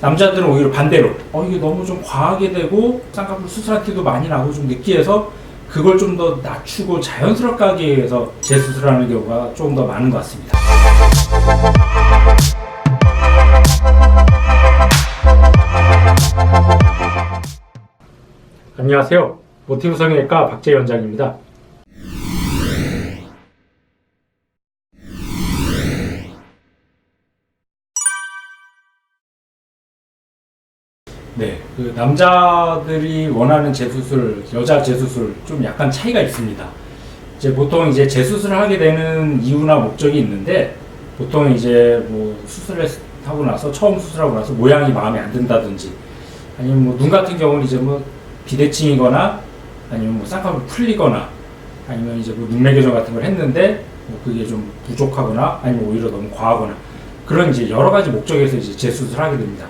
남자들은 오히려 반대로 어 이게 너무 좀 과하게 되고 쌍꺼풀 수술한 티도 많이 나고 좀 느끼해서 그걸 좀 더 낮추고 자연스럽게 하기 위해서 재수술하는 경우가 조금 더 많은 것 같습니다. 안녕하세요. 모티브 성형외과 박재 원장입니다. 네, 그 남자들이 원하는 재수술, 여자 재수술 좀 약간 차이가 있습니다. 이제 보통 이제 재수술을 하게 되는 이유나 목적이 있는데 보통 이제 뭐 수술을 하고 나서 처음 수술하고 나서 모양이 마음에 안 든다든지 아니면 뭐 눈 같은 경우는 이제 뭐 비대칭이거나 아니면 뭐 쌍꺼풀 풀리거나 아니면 이제 뭐 눈매 교정 같은 걸 했는데 뭐 그게 좀 부족하거나 아니면 오히려 너무 과하거나 그런 이제 여러 가지 목적에서 이제 재수술을 하게 됩니다.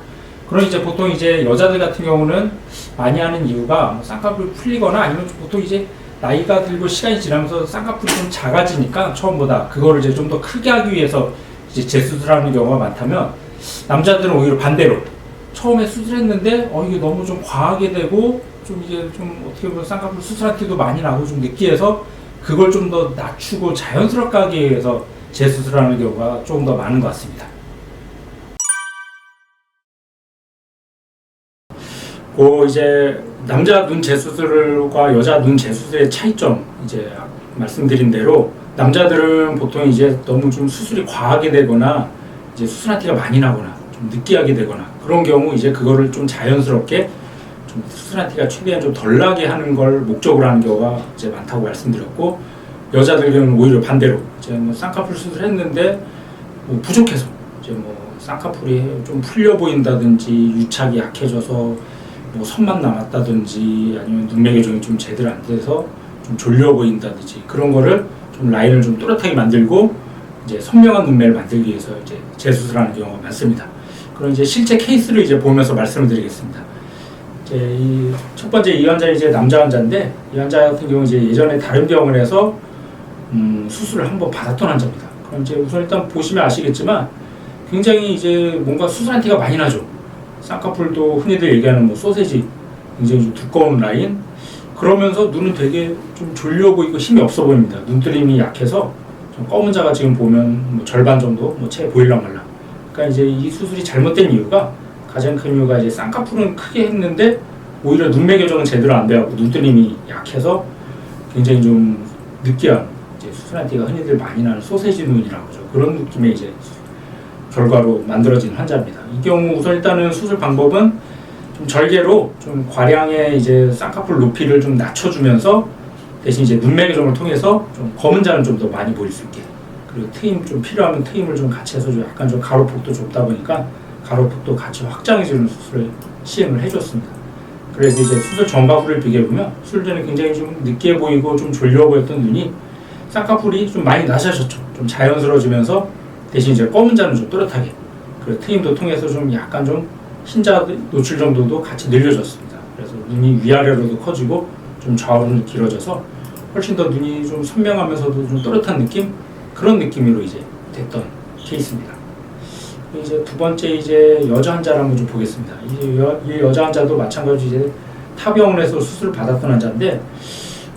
그럼 이제 보통 이제 여자들 같은 경우는 많이 하는 이유가 뭐 쌍꺼풀 풀리거나 아니면 보통 이제 나이가 들고 시간이 지나면서 쌍꺼풀이 좀 작아지니까 처음보다 그거를 이제 좀 더 크게 하기 위해서 이제 재수술하는 경우가 많다면 남자들은 오히려 반대로 처음에 수술했는데 어 이게 너무 좀 과하게 되고 좀 이게 좀 어떻게 보면 쌍꺼풀 수술한 티도 많이 나고 좀 느끼해서 그걸 좀 더 낮추고 자연스럽게 하기 위해서 재수술하는 경우가 조금 더 많은 것 같습니다. 그 이제 남자 눈 재수술과 여자 눈 재수술의 차이점 이제 말씀드린 대로 남자들은 보통 이제 너무 좀 수술이 과하게 되거나 이제 수술한 티가 많이 나거나 좀 느끼하게 되거나 그런 경우 이제 그거를 좀 자연스럽게 좀 수술한 티가 최대한 좀 덜 나게 하는 걸 목적으로 하는 경우가 이제 많다고 말씀드렸고 여자들 경우는 오히려 반대로 이제 뭐 쌍꺼풀 수술했는데 뭐 부족해서 이제 뭐 쌍꺼풀이 좀 풀려 보인다든지 유착이 약해져서 뭐 선만 남았다든지 아니면 눈매 교정이 좀 제대로 안 돼서 좀 졸려 보인다든지 그런 거를 좀 라인을 좀 또렷하게 만들고 이제 선명한 눈매를 만들기 위해서 이제 재수술하는 경우가 많습니다. 그럼 이제 실제 케이스를 이제 보면서 말씀을 드리겠습니다. 이제 이 첫 번째 이 환자 이제 남자 환자인데 이 환자 같은 경우 이제 예전에 다른 병원에서 음, 수술을 한번 받았던 환자입니다. 그럼 이제 우선 일단 보시면 아시겠지만 굉장히 이제 뭔가 수술한 티가 많이 나죠. 쌍꺼풀도 흔히들 얘기하는 뭐 소세지 굉장히 좀 두꺼운 라인 그러면서 눈은 되게 좀 졸려 보이고 힘이 없어 보입니다. 눈뜨림이 약해서 좀 검은 자가 지금 보면 뭐 절반 정도 뭐 채 보일랑 말랑. 그러니까 이제 이 수술이 잘못된 이유가 가장 큰 이유가 이제 쌍꺼풀은 크게 했는데 오히려 눈매 교정은 제대로 안 돼갖고 눈뜨림이 약해서 굉장히 좀 느끼한 이제 수술한 티가 흔히들 많이 나는 소세지 눈이라고 하죠. 그런 느낌의 이제 결과로 만들어진 환자입니다. 이 경우 우선 일단은 수술 방법은 좀 절개로 좀 과량의 이제 쌍꺼풀 높이를 좀 낮춰주면서 대신 이제 눈매 교정을 통해서 좀 검은 자는 좀 더 많이 보일 수 있게 그리고 트임 좀 필요하면 트임을 좀 같이 해서 좀 약간 좀 가로폭도 좁다 보니까 가로폭도 같이 확장해주는 수술을 시행을 해줬습니다. 그래서 이제 수술 전과 후를 비교해 보면 수술 전에 굉장히 좀 느끼해 보이고 좀 졸려 보였던 눈이 쌍꺼풀이 좀 많이 낮아졌죠. 좀 자연스러워지면서 대신 이제 검은 자는 좀 또렷하게 그리고 트임도 통해서 좀 약간 좀 흰자 노출 정도도 같이 늘려졌습니다. 그래서 눈이 위아래로도 커지고 좀 좌우로 길어져서 훨씬 더 눈이 좀 선명하면서도 좀 또렷한 느낌 그런 느낌으로 이제 됐던 케이스입니다. 이제 두 번째 이제 여자 환자를 한번 좀 보겠습니다. 이, 여, 이 여자 환자도 마찬가지 이제 타 병원에서 수술을 받았던 환자인데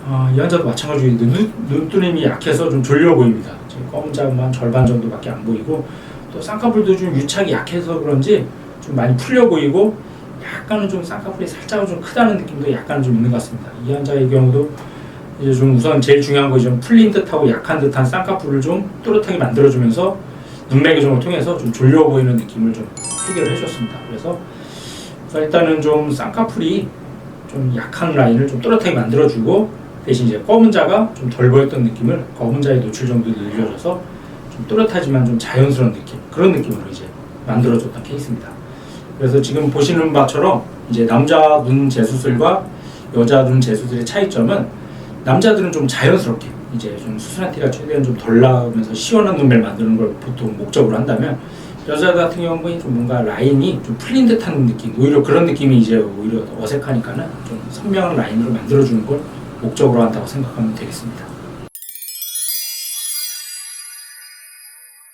어, 이 환자도 마찬가지로 눈, 눈뜨림이 약해서 좀 졸려 보입니다. 지금 검은 자만 절반 정도밖에 안 보이고 또 쌍꺼풀도 좀 유착이 약해서 그런지 좀 많이 풀려 보이고 약간은 좀 쌍꺼풀이 살짝은 좀 크다는 느낌도 약간은 좀 있는 것 같습니다. 이 환자의 경우도 이제 좀 우선 제일 중요한 거좀 풀린 듯하고 약한 듯한 쌍꺼풀을 좀 또렷하게 만들어주면서 눈매 교정을 통해서 좀 졸려 보이는 느낌을 좀 해결해 줬습니다. 그래서 일단은 좀 쌍꺼풀이 좀 약한 라인을 좀 또렷하게 만들어주고 대신 이제 검은 자가 좀 덜 보였던 느낌을 검은 자의 노출 정도를 늘려줘서 좀 또렷하지만 좀 자연스러운 느낌 그런 느낌으로 이제 만들어줬던 케이스입니다. 그래서 지금 보시는 바처럼 이제 남자 눈 재수술과 여자 눈 재수술의 차이점은 남자들은 좀 자연스럽게 이제 좀 수술한 티가 최대한 좀 덜 나면서 시원한 눈매를 만드는 걸 보통 목적으로 한다면 여자 같은 경우는 좀 뭔가 라인이 좀 풀린 듯한 느낌 오히려 그런 느낌이 이제 오히려 어색하니까는 좀 선명한 라인으로 만들어주는 걸 목적으로 한다고 생각하면 되겠습니다.